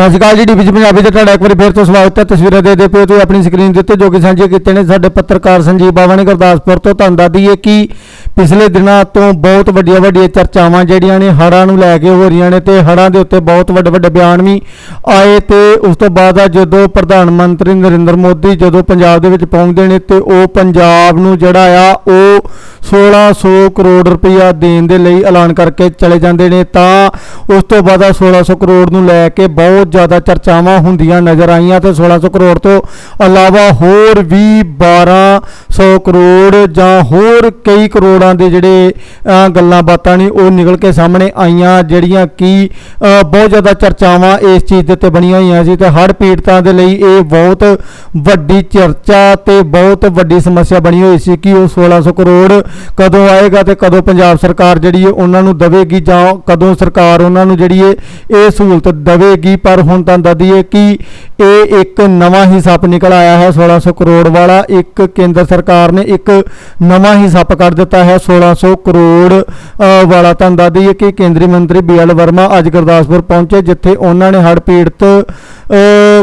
ਸਤਿ ਸ਼੍ਰੀ ਅਕਾਲ ਜੀ ਡੀਪੀਜੀ ਪੰਜਾਬੀ 'ਤੇ ਤੁਹਾਡਾ ਇੱਕ ਵਾਰੀ ਫੇਰ ਤੋਂ ਸਵਾਗਤ ਹੈ। ਤਸਵੀਰਾਂ ਦੇ ਦੇ ਪਿਓ ਤੁਸੀਂ ਆਪਣੀ ਸਕਰੀਨ ਦੇ ਉੱਤੇ ਜੋ ਕਿ ਸਾਂਝੇ ਕੀਤੇ ਨੇ ਸਾਡੇ ਪੱਤਰਕਾਰ ਸੰਜੀਵ ਬਾਵਾ ਨੇ ਗੁਰਦਾਸਪੁਰ ਤੋਂ ਤੁਹਾਨੂੰ ਦੱਸ ਦਈਏ ਕਿ ਪਿਛਲੇ ਦਿਨਾਂ ਤੋਂ ਬਹੁਤ ਵੱਡੀਆਂ ਵੱਡੀਆਂ ਚਰਚਾਵਾਂ ਜਿਹੜੀਆਂ ਨੇ ਹੜ੍ਹਾਂ ਨੂੰ ਲੈ ਕੇ ਹੋ ਰਹੀਆਂ ਨੇ ਤੇ ਹੜ੍ਹਾਂ ਦੇ ਉੱਤੇ ਬਹੁਤ ਵੱਡੇ ਵੱਡੇ ਬਿਆਨ ਵੀ ਆਏ ਤੇ ਉਸ ਤੋਂ ਬਾਅਦ ਜਦੋਂ ਪ੍ਰਧਾਨ ਮੰਤਰੀ ਨਰਿੰਦਰ ਮੋਦੀ ਜਦੋਂ ਪੰਜਾਬ ਦੇ ਵਿੱਚ ਪਹੁੰਚਦੇ ਨੇ ਤੇ ਉਹ ਪੰਜਾਬ ਨੂੰ ਜਿਹੜਾ ਆ ਉਹ 1600 ਕਰੋੜ ਰੁਪਇਆ ਦੇਣ ਦੇ ਲਈ ਐਲਾਨ ਕਰਕੇ ਚਲੇ ਜਾਂਦੇ ਨੇ ਤਾਂ ਉਸ ਤੋਂ ਬਾਅਦ ਆ 1600 ਕਰੋੜ ਨੂੰ ਲੈ ਕੇ ਬਹੁਤ ਜ਼ਿਆਦਾ ਚਰਚਾਵਾਂ ਹੁੰਦੀਆਂ ਨਜ਼ਰ ਆਈਆਂ ਤੇ 1600 ਕਰੋੜ ਤੋਂ ਇਲਾਵਾ ਹੋਰ ਵੀ 1200 ਕਰੋੜ ਜਾਂ ਹੋਰ ਕਈ ਕਰੋੜਾਂ ਦੇ ਜਿਹੜੇ ਗੱਲਾਂ ਬਾਤਾਂ ਨੇ ਉਹ ਨਿਕਲ ਕੇ ਸਾਹਮਣੇ ਆਈਆਂ, ਜਿਹੜੀਆਂ ਕਿ ਬਹੁਤ ਜ਼ਿਆਦਾ ਚਰਚਾਵਾਂ ਇਸ ਚੀਜ਼ ਦੇ ਉੱਤੇ ਬਣੀਆਂ ਹੋਈਆਂ ਸੀ ਤੇ ਹੜ੍ਹ ਪੀੜਤਾਂ ਦੇ ਲਈ ਇਹ ਬਹੁਤ ਵੱਡੀ ਚਰਚਾ ਤੇ ਬਹੁਤ ਵੱਡੀ ਸਮੱਸਿਆ ਬਣੀ ਹੋਈ ਸੀ ਕਿ ਉਹ 1600 ਕਰੋੜ ਕਦੋਂ ਆਏਗਾ ਤੇ ਕਦੋਂ ਪੰਜਾਬ ਸਰਕਾਰ ਜਿਹੜੀ ਹੈ ਉਹਨਾਂ ਨੂੰ ਦੇਵੇਗੀ ਜਾਂ ਕਦੋਂ ਸਰਕਾਰ ਉਹਨਾਂ ਨੂੰ ਜਿਹੜੀ ਹੈ ਇਹ ਸਹੂਲਤ ਦੇਵੇਗੀ? ਪਰ ਹੁਣ ਤਾਂ ਦੱਸ ਦਈਏ ਕਿ ਇਹ ਇੱਕ ਨਵਾਂ ਹੀ ਸੱਪ ਨਿਕਲ ਆਇਆ ਹੈ 1600 ਕਰੋੜ ਵਾਲਾ। ਇੱਕ ਕੇਂਦਰ ਸਰਕਾਰ ਨੇ ਇੱਕ ਨਵਾਂ ਹੀ ਸੱਪ ਕੱਢ ਦਿੱਤਾ ਹੈ 1600 ਕਰੋੜ ਵਾਲਾ। ਤਾਂ ਦੱਸ ਦਈਏ ਕਿ ਕੇਂਦਰੀ ਮੰਤਰੀ ਬੀਐਲ ਵਰਮਾ ਅੱਜ ਗੁਰਦਾਸਪੁਰ ਪਹੁੰਚੇ, ਜਿੱਥੇ ਉਹਨਾਂ ਨੇ ਹੜ੍ਹ ਪੀੜਤ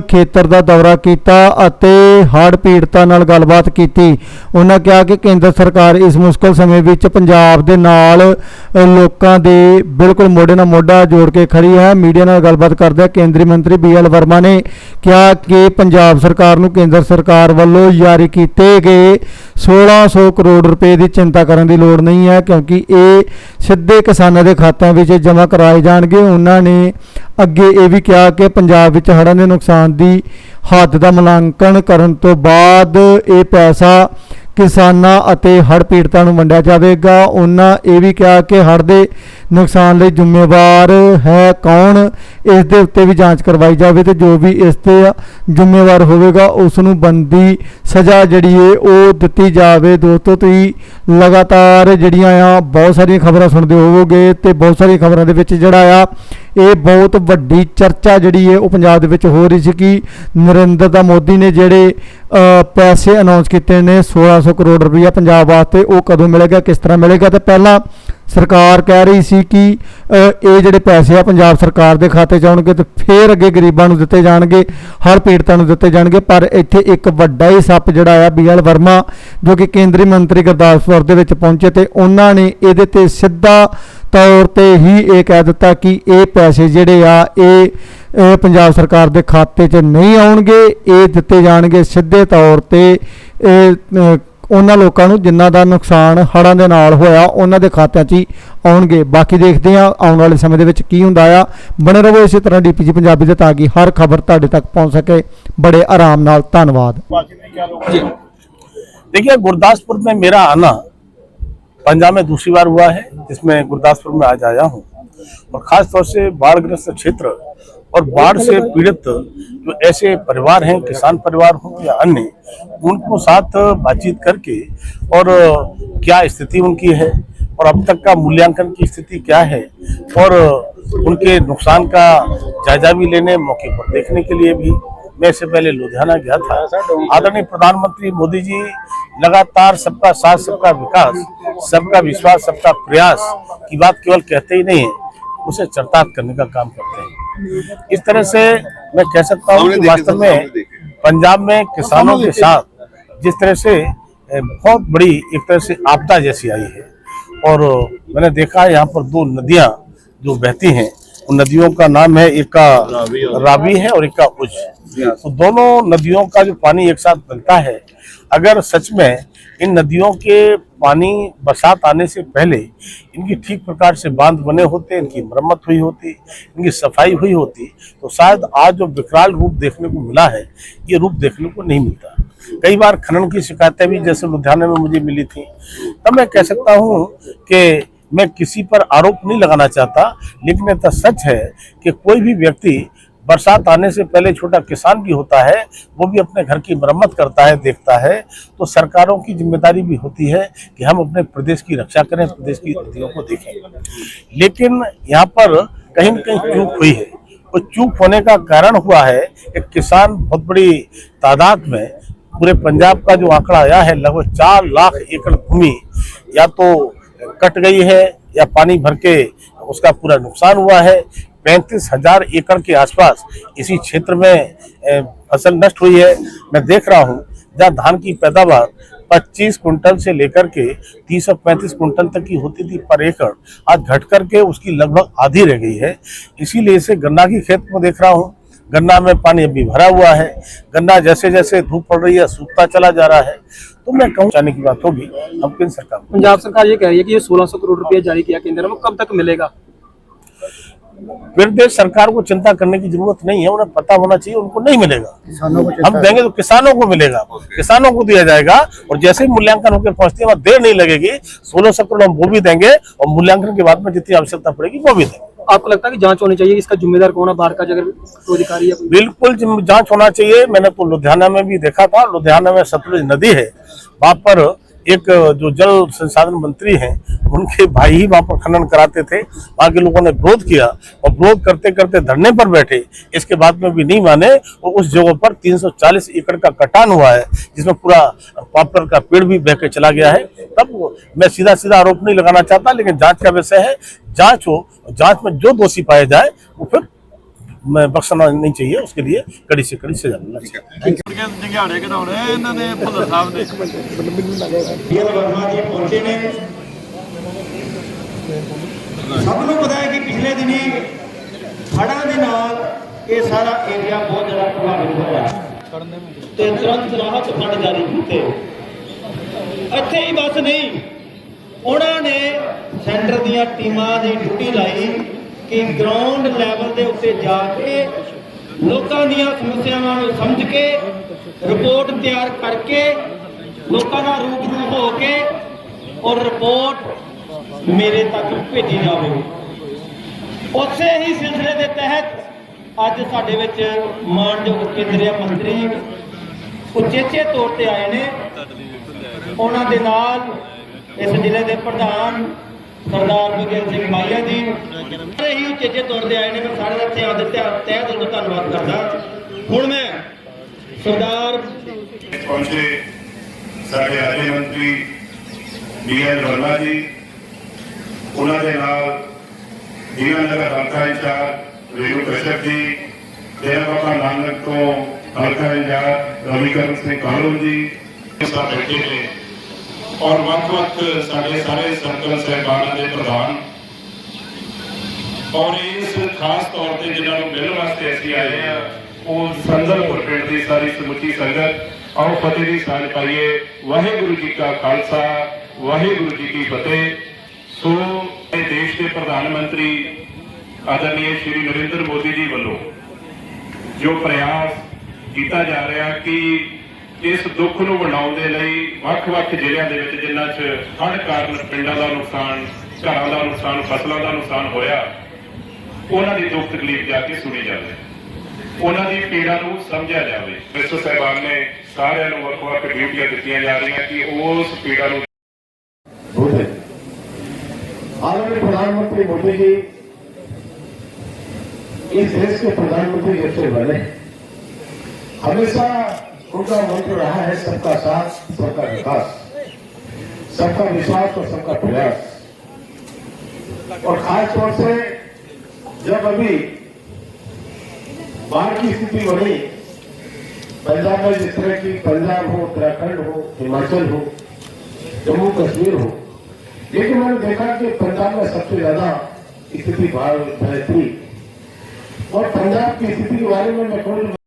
ਖੇਤਰ ਦਾ ਦੌਰਾ ਕੀਤਾ ਅਤੇ ਹੜ੍ਹ ਪੀੜਤਾਂ ਨਾਲ ਗੱਲਬਾਤ ਕੀਤੀ। ਉਹਨਾਂ ਕਿਹਾ ਕਿ ਕੇਂਦਰ ਸਰਕਾਰ ਇਸ ਮੁਸ ਮੁਸ਼ਕਲ ਸਮੇਂ ਵਿੱਚ ਪੰਜਾਬ ਦੇ ਨਾਲ ਲੋਕਾਂ ਦੇ ਬਿਲਕੁਲ ਮੋਢੇ ਨਾਲ ਮੋਢਾ ਜੋੜ ਕੇ ਖੜੀ ਹੈ। ਮੀਡੀਆ ਨਾਲ ਗੱਲਬਾਤ ਕਰਦਿਆਂ ਕੇਂਦਰੀ ਮੰਤਰੀ ਬੀਐਲ ਵਰਮਾ ਨੇ ਕਿਹਾ ਕਿ ਪੰਜਾਬ ਸਰਕਾਰ ਨੂੰ ਕੇਂਦਰ ਸਰਕਾਰ ਵੱਲੋਂ ਜਾਰੀ ਕੀਤੇ ਗਏ 1600 ਕਰੋੜ ਰੁਪਏ ਦੀ ਚਿੰਤਾ ਕਰਨ ਦੀ ਲੋੜ ਨਹੀਂ ਹੈ, ਕਿਉਂਕਿ ਇਹ ਸਿੱਧੇ ਕਿਸਾਨਾਂ ਦੇ ਖਾਤਿਆਂ ਵਿੱਚ ਜਮ੍ਹਾਂ ਕਰਾਏ ਜਾਣਗੇ। ਉਹਨਾਂ ਨੇ ਅੱਗੇ ਇਹ ਵੀ ਕਿਹਾ ਕਿ ਪੰਜਾਬ ਵਿੱਚ ਹੜ੍ਹਾਂ ਦੇ ਨੁਕਸਾਨ ਦੀ ਹੱਦ ਦਾ ਮੁਲਾਂਕਣ ਕਰਨ ਤੋਂ ਬਾਅਦ ਇਹ ਪੈਸਾ ਕਿਸਾਨਾਂ ਅਤੇ ਹੜ੍ਹ ਪੀੜਤਾਂ ਨੂੰ ਵੰਡਿਆ ਜਾਵੇਗਾ। ਉਹਨਾਂ ਇਹ ਵੀ ਕਿਹਾ ਕਿ ਹੜ੍ਹ ਦੇ ਨੁਕਸਾਨ ਲਈ ਜ਼ਿੰਮੇਵਾਰ ਹੈ ਕੌਣ? ਇਸ ਦੇ ਉੱਤੇ ਵੀ ਜਾਂਚ ਕਰਵਾਈ ਜਾਵੇ ਤੇ ਜੋ ਵੀ ਇਸ ਤੇ ਜ਼ਿੰਮੇਵਾਰ ਹੋਵੇਗਾ ਉਸ ਨੂੰ ਬੰਦੀ ਸਜ਼ਾ ਜਿਹੜੀ ਹੈ ਉਹ ਦਿੱਤੀ ਜਾਵੇ। ਦੋਸਤੋ, ਤੁਸੀਂ ਲਗਾਤਾਰ ਜਿਹੜੀਆਂ ਆ, ਬਹੁਤ ਸਾਰੀਆਂ ਖਬਰਾਂ ਸੁਣਦੇ ਹੋਵੋਗੇ ਤੇ ਬਹੁਤ ਸਾਰੀਆਂ ਖਬਰਾਂ ਦੇ ਵਿੱਚ ਜਿਹੜਾ ਆ ਇਹ ਬਹੁਤ ਵੱਡੀ ਚਰਚਾ ਜਿਹੜੀ ਹੈ ਉਹ ਪੰਜਾਬ ਦੇ ਵਿੱਚ ਹੋ ਰਹੀ ਸੀ ਕਿ ਨਰਿੰਦਰ ਦਾ ਮੋਦੀ ਨੇ ਜਿਹੜੇ ਪੈਸੇ ਅਨਾਉਂਸ ਕੀਤੇ ਨੇ 1600 ਕਰੋੜ ਰੁਪਈਆ ਪੰਜਾਬ ਵਾਸਤੇ, ਉਹ ਕਦੋਂ ਮਿਲੇਗਾ, ਕਿਸ ਤਰ੍ਹਾਂ ਮਿਲੇਗਾ? ਤੇ ਪਹਿਲਾਂ ਸਰਕਾਰ ਕਹਿ ਰਹੀ ਸੀ ਕਿ ਇਹ ਜਿਹੜੇ ਪੈਸੇ ਆ ਪੰਜਾਬ ਸਰਕਾਰ ਦੇ ਖਾਤੇ 'ਚ ਆਉਣਗੇ ਤੇ ਫੇਰ ਅੱਗੇ ਗਰੀਬਾਂ ਨੂੰ ਦਿੱਤੇ ਜਾਣਗੇ, ਹਰ ਪੀੜਤਾਂ ਨੂੰ ਦਿੱਤੇ ਜਾਣਗੇ, ਪਰ ਇੱਥੇ ਇੱਕ ਵੱਡਾ ਹੀ ਸੱਪ ਜਿਹੜਾ ਆ ਬੀਐਲ ਵਰਮਾ, ਜੋ ਕਿ ਕੇਂਦਰੀ ਮੰਤਰੀ ਗੁਰਦਾਸਪੁਰ ਦੇ ਵਿੱਚ ਪਹੁੰਚੇ ਤੇ ਉਹਨਾਂ ਨੇ ਇਹਦੇ ਤੇ ਸਿੱਧਾ ਤੌਰ ਤੇ ਹੀ ਇਹ ਕਹਿ ਦਿੱਤਾ ਕਿ ਇਹ ਪੈਸੇ ਜਿਹੜੇ ਆ ਇਹ ਇਹ ਪੰਜਾਬ ਸਰਕਾਰ ਦੇ ਖਾਤੇ 'ਚ ਨਹੀਂ ਆਉਣਗੇ ਇਹ ਦਿੱਤੇ ਜਾਣਗੇ ਸਿੱਧੇ ਤੌਰ ਤੇ ਇਹ ਅ, ਉਹਨਾਂ ਲੋਕਾਂ ਨੂੰ ਜਿਨ੍ਹਾਂ ਦਾ ਨੁਕਸਾਨ ਹੜ੍ਹਾਂ ਦੇ ਨਾਲ ਹੋਇਆ ਉਹਨਾਂ ਦੇ ਖਾਤਿਆਂ 'ਚ ਹੀ ਆਉਣਗੇ ਬਾਕੀ ਦੇਖਦੇ ਹਾਂ ਆਉਣ ਵਾਲੇ ਸਮੇਂ ਦੇ ਵਿੱਚ ਕੀ ਹੁੰਦਾ ਆ ਬਣੇ ਰਹੋ ਇਸੇ ਤਰ੍ਹਾਂ ਡੀਪੀਜੀ ਪੰਜਾਬੀ ਦੇ ਤਾਂ ਕਿ ਹਰ ਖਬਰ ਤੁਹਾਡੇ ਤੱਕ ਪਹੁੰਚ ਸਕੇ ਬੜੇ ਆਰਾਮ ਨਾਲ ਧੰਨਵਾਦ जी देखिए गुरदासपुर में मेरा आना पंजाब में दूसरी बार हुआ है, जिसमें गुरदासपुर में आज आया हूँ। और खास तौर से बाढ़ग्रस्त क्षेत्र और बाढ़ से पीड़ित जो ऐसे परिवार हैं, किसान परिवार हो या अन्य, उनको साथ बातचीत करके और क्या स्थिति उनकी है और अब तक का मूल्यांकन की स्थिति क्या है और उनके नुकसान का जायजा भी लेने, मौके पर देखने के लिए भी मैं इससे पहले लुधियाना गया था। आदरणीय प्रधानमंत्री मोदी जी लगातार सबका साथ सबका विकास सबका विश्वास सबका प्रयास की बात केवल कहते ही नहीं है उसे चरितार्थ करने का काम करते हैं। इस तरह से मैं कह सकता हूँ कि वास्तव में पंजाब में किसानों के साथ जिस तरह से बहुत बड़ी एक तरह से आपदा जैसी आई है। और मैंने देखा है यहाँ पर दो नदियाँ जो बहती हैं उन नदियों का नाम है एक का रावी है और एक का उज। तो दोनों नदियों का जो पानी एक साथ मिलता है, अगर सच में इन नदियों के पानी बरसात आने से पहले इनकी ठीक प्रकार से बाँध बने होते, इनकी मरम्मत हुई होती, इनकी सफ़ाई हुई होती तो शायद आज जो विकराल रूप देखने को मिला है, ये रूप देखने को नहीं मिलता। कई बार खनन की शिकायतें भी जैसे लुधियाना में मुझे मिली थी। तब मैं कह सकता हूँ कि मैं किसी पर आरोप नहीं लगाना चाहता, लेकिन यह सच है कि कोई भी व्यक्ति बरसात आने से पहले छोटा किसान भी होता है, वो भी अपने घर की मरम्मत करता है, देखता है। तो सरकारों की ज़िम्मेदारी भी होती है कि हम अपने प्रदेश की रक्षा करें, प्रदेश की नदियों को देखें। लेकिन यहाँ पर कहीं न कहीं चूक हुई है। और चूक होने का कारण हुआ है कि किसान बहुत बड़ी तादाद में पूरे पंजाब का जो आंकड़ा आया है, लगभग चार लाख एकड़ भूमि या तो कट गई है या पानी भर के उसका पूरा नुकसान हुआ है। पैंतीस हज़ार एकड़ के आसपास इसी क्षेत्र में फ़सल नष्ट हुई है। मैं देख रहा हूँ, जहाँ धान की पैदावार 25 कुंटल से लेकर के 30 और 35 कुंटल तक की होती थी पर एकड़, आज घट करके उसकी लगभग आधी रह गई है। इसीलिए इसे गन्ना की खेत में देख रहा हूँ। गन्ना में पानी अभी भरा हुआ है। गन्ना जैसे जैसे धूप पड़ रही है, सूखता चला जा रहा है। तो मैं कहूँ, जाने की बात होगी हम केंद्र सरकार पंजाब सरकार ये कह रही है कि ये 1600 करोड़ रुपया जारी किया केंद्र वो कब तक मिलेगा? प्रदेश सरकार को चिंता करने की ज़रूरत नहीं है उन्हें पता होना चाहिए उनको नहीं मिलेगा। हम देंगे तो किसानों को मिलेगा किसानों को दिया जाएगा और जैसे ही मूल्यांकन होकर पहुँचती है वहाँ देर नहीं लगेगी सोलह सौ करोड़ हम वो भी देंगे और मूल्यांकन के बाद में जितनी आवश्यकता पड़ेगी वो भी देंगे। आपको लगता है कि जाँच होनी चाहिए इसका जिम्मेदार कौन है? बाहर का अगर कोई अधिकारी बिल्कुल जाँच होना चाहिए। मैंने तो लुधियाना में भी देखा था। लुधियाना में सतलुज नदी है। वहाँ पर एक, जो जल संसाधन मंत्री हैं, उनके भाई ही वहाँ पर खनन कराते थे। वहाँ के लोगों ने विरोध किया और विरोध करते करते धरने पर बैठे। इसके बाद में भी नहीं माने और उस जगह पर 340 एकड़ का कटान हुआ है, जिसमें पूरा पॉपुलर का पेड़ भी बह के चला गया है। तब मैं सीधा सीधा आरोप नहीं लगाना चाहता, लेकिन जाँच का विषय है। जाँच हो, जाँच में जो दोषी पाए जाए, वो फिर बख्शना नहीं चाहिए उसके लिए कड़ी से कड़ी सजा मिलना चाहिए ਜੰਗਾੜੇ ਕਢਾਉਣੇ ਇਹਨਾਂ ਨੇ ਭੁੱਲਰ ਸਾਹਿਬ ਨੇ ਡੀਐਲ ਵਰਮਾ ਜੀ ਪਹੁੰਚੇ ਨੇ ਸਭ ਨੂੰ ਪਤਾ ਹੈ ਕਿ ਪਿਛਲੇ ਦਿਨੀ ਹੜ੍ਹਾਂ ਦੇ ਨਾਲ ਇਹ ਸਾਰਾ ਏਰੀਆ ਬਹੁਤ ਜ਼ਿਆਦਾ ਪ੍ਰਭਾਵਿਤ ਹੋਇਆ ਤੇ ਤੁਰੰਤ ਰਾਹਤ ਫੰਡ ਜਾਰੀ ਕੀਤੇ ਇੱਥੇ ਹੀ ਬਸ ਨਹੀਂ ਉਹਨਾਂ ਨੇ ਸੈਂਟਰ ਦੀਆਂ ਟੀਮਾਂ ਦੀ ਡਿਊਟੀ ਲਾਈ ਕਿ ਗਰਾਊਂਡ ਲੈਵਲ ਦੇ ਉੱਤੇ ਜਾ ਕੇ ਲੋਕਾਂ ਦੀਆਂ ਸਮੱਸਿਆਵਾਂ ਨੂੰ ਸਮਝ ਕੇ ਰਿਪੋਰਟ ਤਿਆਰ ਕਰਕੇ ਲੋਕਾਂ ਨਾਲ ਰੂਬਰੂ ਹੋ ਕੇ ਔਰ ਰਿਪੋਰਟ ਮੇਰੇ ਤੱਕ ਭੇਜੀ ਜਾਵੇ। ਉਸੇ ਹੀ ਸਿਲਸਿਲੇ ਦੇ ਤਹਿਤ ਅੱਜ ਸਾਡੇ ਵਿੱਚ ਮਾਨਯੋਗ ਕੇਂਦਰੀ ਮੰਤਰੀ ਉਚੇਚੇ ਤੌਰ ਤੇ ਆਏ ਨੇ। ਉਹਨਾਂ ਦੇ ਨਾਲ ਇਸ ਜ਼ਿਲ੍ਹੇ ਦੇ ਪ੍ਰਧਾਨ ਸਰਦਾਰ ਬਗੇਲ ਸਿੰਘ ਮਾਈਆ ਜੀ। ਸਾਰੇ ਹੀ ਉਚੇਚੇ ਤੌਰ ਤੇ ਆਏ ਨੇ, ਮੈਂ ਸਾਰੇ ਦਾ ਇੱਥੇ ਆਦਰ ਤੇ ਤਹਿ ਦਿਲ ਤੋਂ ਧੰਨਵਾਦ ਕਰਦਾ। ਹੁਣ ਮੈਂ ਸਰਦਾਰ ਪਹੁੰਚੇ ਸਾਡੇ ਰਾਜ ਮੰਤਰੀ ਡੀਐਲ ਵਰਮਾ ਜੀ। ਉਹਨਾਂ ਦੇ ਨਾਲ ਜੀਵਨ ਨਗਰ ਹਲਕਾ ਇੰਚਾਰਜ ਰੇਣੂ ਕਸ਼ਪ ਜੀ ਡੇਰਾ ਬਾਬਾ ਨਾਨਕ ਤੋਂ ਹਲਕਾ ਇੰਚਾਰਜ ਰਵੀਕਰਨ ਸਿੰਘ ਕਾਹਲੋ ਜੀ। ਇਸ ਦਾ ਬੈਠੇ ਨੇ। ਔਰ ਵੱਖ-ਵੱਖ ਸਾਡੇ ਸਾਰੇ ਸਰਕਲ ਸਹਿਬਾਨਾਂ ਦੇ ਪ੍ਰਧਾਨ। ਔਰ ਇਸ ਖਾਸ ਤੌਰ ਤੇ ਜਿਨ੍ਹਾਂ ਨੂੰ ਮਿਲਣ ਵਾਸਤੇ ਅਸੀਂ ਆਏ ਆ ਉਹ ਸੰਦਲਪੁਰ ਪਿੰਡ ਦੀ ਸਾਰੀ ਸਮੁੱਚੀ ਸੰਗਤ। ਆਓ ਫਤਿਹ ਦੀ ਸਾਂਝ ਪਾਈਏ। ਵਾਹਿਗੁਰੂ ਜੀ ਕਾ ਖਾਲਸਾ, ਵਾਹਿਗੁਰੂ ਜੀ ਕੀ ਫਤਿਹ। ਸੋ, ਇਹ ਦੇਸ਼ ਦੇ ਪ੍ਰਧਾਨ ਮੰਤਰੀ ਆਦਰਨੀय ਸ਼੍ਰੀ ਨਰਿੰਦਰ ਮੋਦੀ ਜੀ ਵੱਲੋਂ ਜੋ ਪ੍ਰਯਾਸ ਕੀਤਾ ਜਾ ਰਿਹਾ ਕਿ ਇਸ ਦੁੱਖ ਨੂੰ ਵੰਡਾਉਣ ਦੇ ਲਈ ਵੱਖ-ਵੱਖ ਜ਼ਿਲ੍ਹਿਆਂ ਦੇ ਵਿੱਚ ਜਿਨ੍ਹਾਂ 'ਚ ਹੜ੍ਹ ਕਾਰਨ ਪਿੰਡਾਂ ਦਾ ਨੁਕਸਾਨ ਘਰਾਂ ਦਾ ਨੁਕਸਾਨ ਫਸਲਾਂ ਦਾ ਨੁਕਸਾਨ ਹੋਇਆ ਉਹਨਾਂ ਦੀ ਦੁੱਖ ਤਕਲੀਫ ਜਾ ਕੇ ਸੁਣੀ ਜਾਵੇ ਉਹਨਾਂ ਦੀ ਪੀੜਾ ਨੂੰ ਸਮਝਿਆ ਜਾਵੇ ਮਿਸਟਰ ਸਾਹਿਬਾਨ ਨੇ ਸਾਰਿਆਂ ਨੂੰ ਵੱਖ-ਵੱਖ ਡਿਊਟੀਆਂ ਦਿੱਤੀਆਂ ਜਾ ਰਹੀਆਂ ਕਿ ਉਸ ਪੀੜਾ ਨੂੰ होते आदरणीय प्रधानमंत्री मोदी जी इस देश के प्रधानमंत्री जब से बने हमेशा उनका मंत्र रहा है सबका साथ, सबका विकास। सबका विश्वास और सबका प्रयास। और खास तौर से, जब अभी बाढ़ की स्थिति बनी, पंजाब में जिस तरह की पंजाब हो, उत्तराखंड हो, हिमाचल हो, जम्मू कश्मीर हो, लेकिन मैंने देखा कि पंजाब में सबसे ज़्यादा स्थिति बाढ़ थी। और पंजाब की स्थिति के बारे में मैं